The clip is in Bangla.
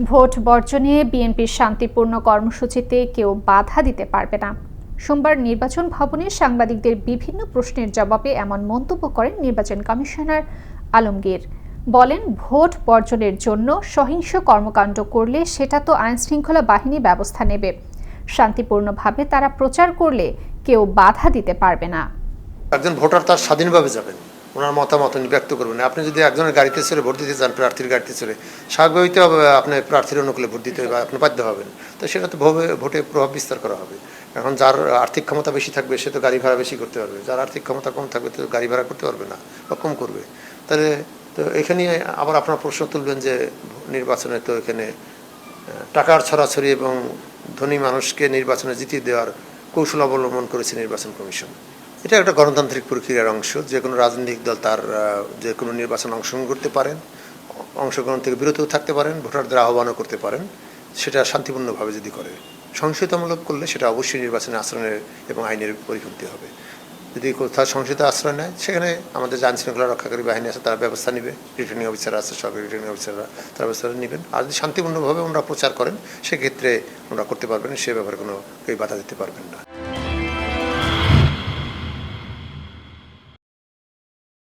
ভোট বর্জনে বিএনপির শান্তিপূর্ণ কর্মসূচিতে কেউ বাধা দিতে পারবে না। সোমবার নির্বাচন ভবনে সাংবাদিকদের বিভিন্ন প্রশ্নের জবাবে এমন মন্তব্য করেন নির্বাচন কমিশনার আলমগীর। বলেন, ভোট বর্জনের জন্য সহিংস কর্মকাণ্ড করলে সেটা তো আইনশৃঙ্খলা বাহিনী ব্যবস্থা নেবে। শান্তিপূর্ণভাবে তারা প্রচার করলে কেউ বাধা দিতে পারবে না। একজন ভোটার তার স্বাধীনভাবে যাবেন। ওনার মতামত উনি ব্যক্ত করবেন আপনি যদি একজনের গাড়িতে চড়ে ভোট দিতে চান, প্রার্থীর গাড়িতে চড়ে স্বাভাবিকভাবে হবে আপনি প্রার্থীর অনুকূলে ভোট দিতে হবে আপনি বাধ্য হবেন। তো সেটা তো ভোটে প্রভাব বিস্তার করা হবে। এখন যার আর্থিক ক্ষমতা বেশি থাকবে, সে তো গাড়ি ভাড়া বেশি করতে পারবে। যার আর্থিক ক্ষমতা কম থাকবে, তো গাড়ি ভাড়া করতে পারবে না বা কম করবে। তাহলে তো এখানে আবার আপনার প্রশ্ন তুলবেন যে নির্বাচনে তো এখানে টাকার ছড়াছড়ি এবং ধনী মানুষকে নির্বাচনে জিতিয়ে দেওয়ার কৌশল অবলম্বন করেছে নির্বাচন কমিশন। এটা একটা গণতান্ত্রিক প্রক্রিয়ার অংশ। যে কোনো রাজনৈতিক দল তার যে কোনো নির্বাচনে অংশগ্রহণ করতে পারেন, অংশগ্রহণ থেকে বিরতও থাকতে পারেন, ভোটারদের আহ্বানও করতে পারেন। সেটা শান্তিপূর্ণভাবে যদি করে সংশোধনমূলক করলে সেটা অবশ্যই নির্বাচনে আচরণের এবং আইনের পরিপন্থী হবে। যদি কোথাও সংসদ আশ্রয় নেয়, সেখানে আমাদের যে আইন শৃঙ্খলা রক্ষাকারী বাহিনী আছে, তারা ব্যবস্থা নেবে। রিটার্নিং অফিসার আছে, সরকারি রিটার্নিং অফিসাররা তারা ব্যবস্থা নেবেন। আর যদি শান্তিপূর্ণভাবে ওনারা প্রচার করেন, সেক্ষেত্রে ওনারা করতে পারবেন, সে ব্যাপারে কোনো কেউ বাধা দিতে পারবেন না।